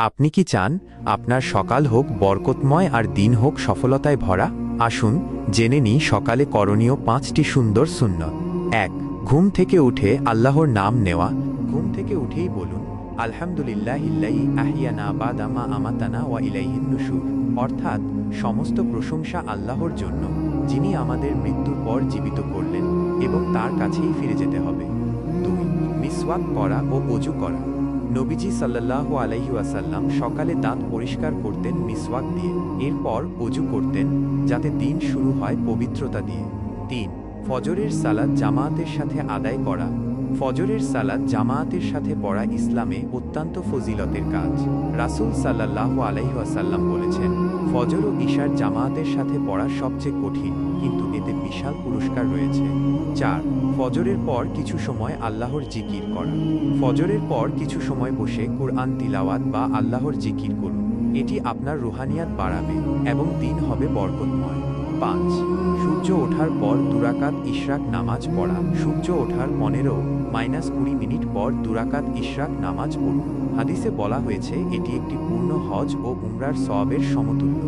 আপনি কি চান আপনার সকাল হোক বরকতময় আর দিন হোক সফলতায় ভরা? আসুন, জেনে নিই সকালে করণীয় পাঁচটি সুন্দর শূন্য এক, ঘুম থেকে উঠে আল্লাহর নাম নেওয়া। ঘুম থেকে উঠেই বলুন আলহামদুলিল্লাহ আহিয়ানা বাদামা আমাতানা ওয়া ইলাইহিন অর্থাৎ, সমস্ত প্রশংসা আল্লাহর জন্য, যিনি আমাদের মৃত্যুর পর জীবিত করলেন এবং তার কাছেই ফিরে যেতে হবে। দুই, মিসওয়াক করা ও অজু করা। নবীজি সাল্লাল্লাহু আলাইহি ওয়াসাল্লাম সকালে দাঁত পরিষ্কার করতেন মিসওয়াক দিয়ে, এরপর অজু করতেন যাতে দিন শুরু হয় পবিত্রতা দিয়ে। তিন, ফজরের সালাদ জামায়াতের সাথে আদায় করা। ফজরের সালাদ জামায়াতের সাথে পড়া ইসলামে অত্যন্ত ফজিলতের কাজ। রাসূল সাল্লাল্লাহু আলাইহি ওয়াসাল্লাম বলেছেন, ফজর ও ঈশার জামায়াতের সাথে পড়া সবচেয়ে কঠিন, কিন্তু এতে বিশাল পুরস্কার রয়েছে। চার, ফজরের পর কিছু সময় আল্লাহর জিকির করা। ফজরের পর কিছু সময় বসে কোরআন তিলাওয়াত বা আল্লাহর জিকির করুন। এটি আপনার রুহানিয়াত বাড়াবে এবং দিন হবে বরকতময়। পাঁচ। সূর্য ওঠার পর দুরাকাত ইশরাক নামাজ পড়া। সূর্য ওঠার পনেরো মাইনাস কুড়ি মিনিট পর দুরাকাত ইশরাক নামাজ পড়ুন। হাদিসে বলা হয়েছে, এটি একটি পূর্ণ হজ ও উমরার সওয়াবের সমতুল্য।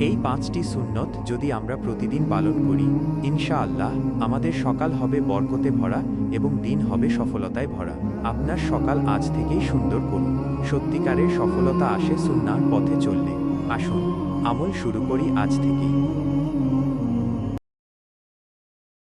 এই পাঁচটি সুন্নত যদি আমরা প্রতিদিন পালন করি, ইনশাআল্লাহ আমাদের সকাল হবে বরকতে ভরা এবং দিন হবে সফলতায় ভরা। আপনার সকাল আজ থেকেই সুন্দর করুন। সত্যিকারের সফলতা আসে সুন্নার পথে চললে। আসুন আমল শুরু করি আজ থেকেই।